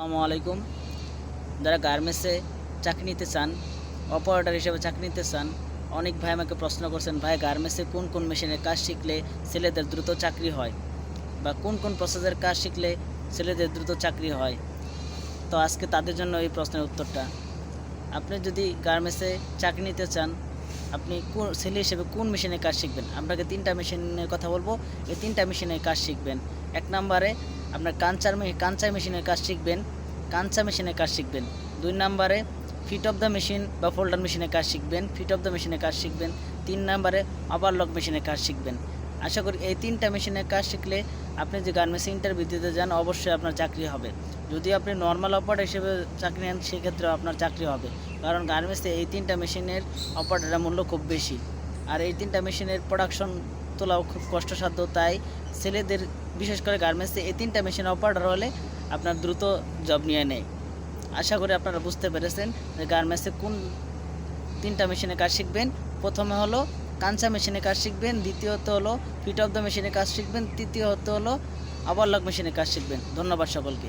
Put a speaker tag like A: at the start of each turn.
A: আসসালামু আলাইকুম। যারা গার্মেন্টসে চাকরি নিতে চান, অপারেটর হিসেবে চাকরি নিতে চান, অনেক ভাই আমাকে প্রশ্ন করছেন, ভাই, গার্মেন্টসে কোন কোন মেশিনের কাজ শিখলে ছেলেদের দ্রুত চাকরি হয়? বা কোন কোন প্রসেসের কাজ শিখলে ছেলেদের দ্রুত চাকরি হয়? তো আজকে তাদের জন্য এই প্রশ্নের উত্তরটা। আপনি যদি গার্মেন্টসে চাকরি নিতে চান, আপনি কোন ছেলে হিসেবে কোন মেশিনের কাজ শিখবেন? আপনাকে তিনটা মেশিনের কথা বলব। এই তিনটা মেশিনের কাজ শিখবেন। এক নম্বরে আপনার কাঞ্চার কাঞ্চা মেশিনের কাজ শিখবেন কাঞ্চা মেশিনের কাজ শিখবেন। দুই নম্বরে ফিট অফ দ্য মেশিন বা ফোল্ডার মেশিনের কাজ শিখবেন, ফিট অফ দ্য মেশিনের কাজ শিখবেন। তিন নম্বরে ওভারলক মেশিনের কাজ শিখবেন। আশা করি এই তিনটা মেশিনের কাজ শিখলে আপনি যে গার্মেন্টসে ইন্টারভিউ দিতে যান, অবশ্যই আপনার চাকরি হবে। যদি আপনি নর্মাল অপারেটর হিসেবে চাকরি নেন সেক্ষেত্রে আপনার চাকরি হবে। কারণ গার্মেন্টসে এই তিনটা মেশিনের অপারেটরের মূল্য খুব বেশি। আর এই তিনটা মেশিনের প্রোডাকশন তোলাও খুব কষ্টসাধ্য, তাই ছেলেদের, বিশেষ করে গার্মেন্টসে এই তিনটা মেশিন অপারেটর হলে আপনার দ্রুত জব নিয়ে নেয়। আশা করি আপনারা বুঝতে পেরেছেন যে গার্মেন্টসে কোন তিনটা মেশিনে কাজ শিখবেন। প্রথমে হলো কাঞ্চা মেশিনে কাজ শিখবেন, দ্বিতীয়ত হলো ফিট অফ দ্য মেশিনে কাজ শিখবেন, তৃতীয়ত হলো আবার লক মেশিনে কাজ শিখবেন। ধন্যবাদ সকলকে।